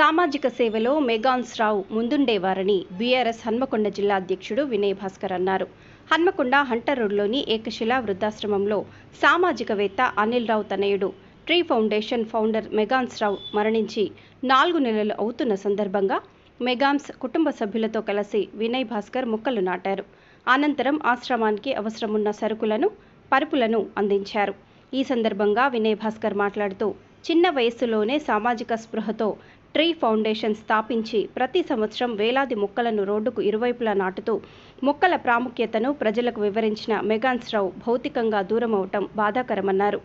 సామాజిక సేవలో మెగాన్స్ రావు ముందుండేవారని బీఆర్ఎస్ హన్మకొండ జిల్లా అధ్యక్షుడు వినయ్ భాస్కర్ అన్నారు. హన్మకొండ హంటర్ రోడ్లోని ఏకశిల వృద్ధాశ్రమంలో సామాజికవేత్త అనిల్ రావు తనయుడు tree foundation founder Meghansh Rao మరణించి నాలుగు నెలలు అవుతున్న సందర్భంగా మెగాన్స్ కుటుంబ సభ్యులతో కలిసి వినయ్ భాస్కర్ మొక్కలు నాటారు. అనంతరం ఆశ్రమానికి అవసరమున్న సరుకులను పరుపులను అందించారు. ఈ సందర్భంగా వినయ్ భాస్కర్ మాట్లాడుతూ చిన్న వయస్సులోనే సామాజిక స్పృహతో ట్రీ ఫౌండేషన్ స్థాపించి ప్రతి సంవత్సరం వేలాది మొక్కలను రోడ్డుకు ఇరువైపులా నాటుతూ మొక్కల ప్రాముఖ్యతను ప్రజలకు వివరించిన మెగాన్స్ రావు భౌతికంగా దూరమవటం బాధాకరమన్నారు.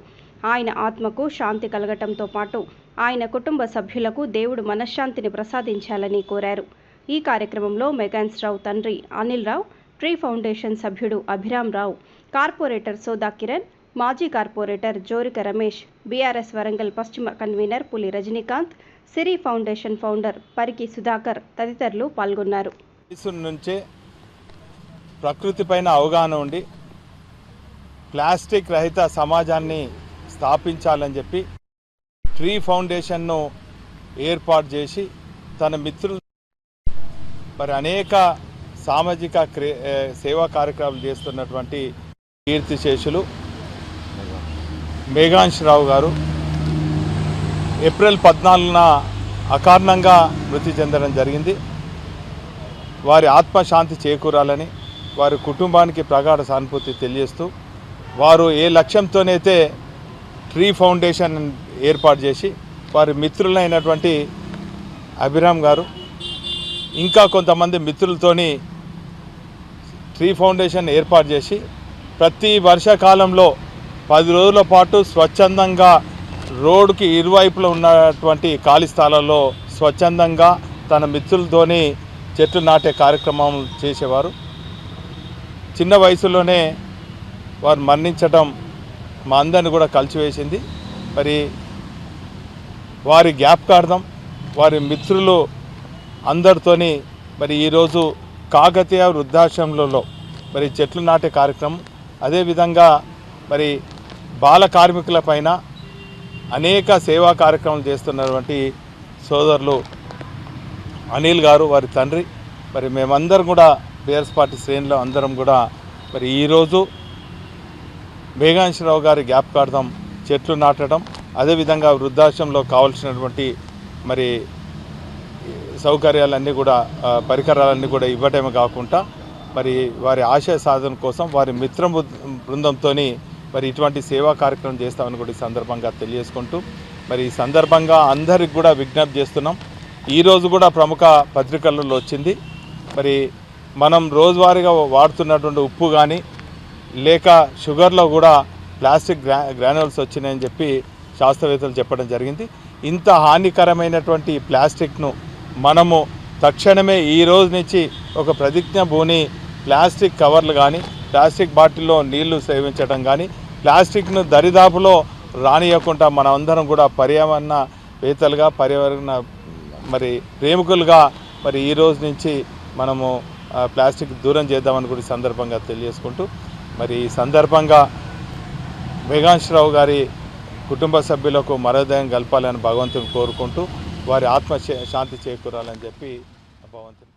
ఆయన ఆత్మకు శాంతి కలగటంతో పాటు ఆయన కుటుంబ సభ్యులకు దేవుడు మనశ్శాంతిని ప్రసాదించాలని కోరారు. ఈ కార్యక్రమంలో మెగాన్స్ రావు తండ్రి అనిల్ రావు ట్రీ ఫౌండేషన్ సభ్యుడు అభిరామ్ రావు కార్పొరేటర్ సోదా కిరణ్ మాజీ కార్పొరేటర్ జోరిక రమేష్ బీఆర్ఎస్ వరంగల్ పశ్చిమ convener Puli Rajinikanth Siri foundation founder Pariki Sudhakar తదితరులు పాల్గొన్నారు. నుంచే ప్రకృతి పైన అవగాహన ఉండి ప్లాస్టిక్ రహిత సమాజాన్ని స్థాపించాలని చెప్పి ట్రీ ఫౌండేషన్ను ఏర్పాటు చేసి తన మిత్రులు మరి అనేక సామాజిక క్రి సేవా కార్యక్రమాలు చేస్తున్నటువంటి కీర్తిశేషులు మేఘాంశ్ రావు గారు ఏప్రిల్ పద్నాలుగున అకారణంగా మృతి చెందడం జరిగింది. వారి ఆత్మశాంతి చేకూరాలని వారి కుటుంబానికి ప్రగాఢ సానుభూతి తెలియజేస్తూ వారు ఏ లక్ష్యంతోనైతే ట్రీ ఫౌండేషన్ ఏర్పాటు చేసి వారి మిత్రులైనటువంటి అభిరామ్ గారు ఇంకా కొంతమంది మిత్రులతోని ట్రీ ఫౌండేషన్ ఏర్పాటు చేసి ప్రతి వర్షాకాలంలో పది రోజుల పాటు స్వచ్ఛందంగా రోడ్డుకి ఇరువైపులో ఉన్నటువంటి ఖాళీ స్థలాల్లో స్వచ్ఛందంగా తన మిత్రులతోని చెట్లు నాటే కార్యక్రమం చేసేవారు. చిన్న వయసులోనే వారు మరణించటం మా అందరిని కూడా కలిసివేసింది. మరి వారి జ్ఞాపకార్థం వారి మిత్రులు అందరితోని మరి ఈరోజు కాకతీయ వృద్ధాశ్రమంలో మరి చెట్లు నాటే కార్యక్రమం. అదేవిధంగా మరి బాల కార్మికుల పైన అనేక సేవా కార్యక్రమాలు చేస్తున్నటువంటి సోదరులు అనిల్ గారు వారి తండ్రి. మరి మేమందరం కూడా బీఆర్ఎస్ పార్టీ శ్రేణిలో అందరం కూడా మరి ఈరోజు మేఘాంశరావు గారి జ్ఞాపకార్థం చెట్లు నాటడం అదేవిధంగా వృద్ధాశ్రమంలో కావాల్సినటువంటి మరి సౌకర్యాలన్నీ కూడా పరికరాలన్నీ కూడా ఇవ్వటమే కాకుండా మరి వారి ఆశయ సాధన కోసం వారి మిత్ర బృందంతో మరి ఇటువంటి సేవా కార్యక్రమం చేస్తామని కూడా ఈ సందర్భంగా తెలియజేసుకుంటూ మరి ఈ సందర్భంగా అందరికి కూడా విజ్ఞప్తి చేస్తున్నాం. ఈరోజు కూడా ప్రముఖ పత్రికలలో వచ్చింది. మరి మనం రోజువారీగా వాడుతున్నటువంటి ఉప్పు కానీ లేక షుగర్లో కూడా ప్లాస్టిక్ గ్రా గ్రాన్యుల్స్ వచ్చినాయని చెప్పి శాస్త్రవేత్తలు చెప్పడం జరిగింది. ఇంత హానికరమైనటువంటి ప్లాస్టిక్ను మనము తక్షణమే ఈ రోజు నుంచి ఒక ప్రతిజ్ఞ భూని ప్లాస్టిక్ కవర్లు కానీ ప్లాస్టిక్ బాటిల్లో నీళ్ళు సేవించడం కానీ ప్లాస్టిక్ను దరిదాపులో రానియకుండా మన అందరం కూడా పర్యావరణ వేత్తలుగా పర్యావరణ మరి ప్రేమికులుగా మరి ఈ రోజు నుంచి మనము ప్లాస్టిక్ దూరం చేద్దామని కూడా సందర్భంగా తెలియజేసుకుంటూ మరి ఈ సందర్భంగా మేఘాంశరావు గారి కుటుంబ సభ్యులకు మరోదయం కలపాలని భగవంతుని కోరుకుంటూ వారి ఆత్మ శాంతి చేకూరాలని చెప్పి భగవంతుని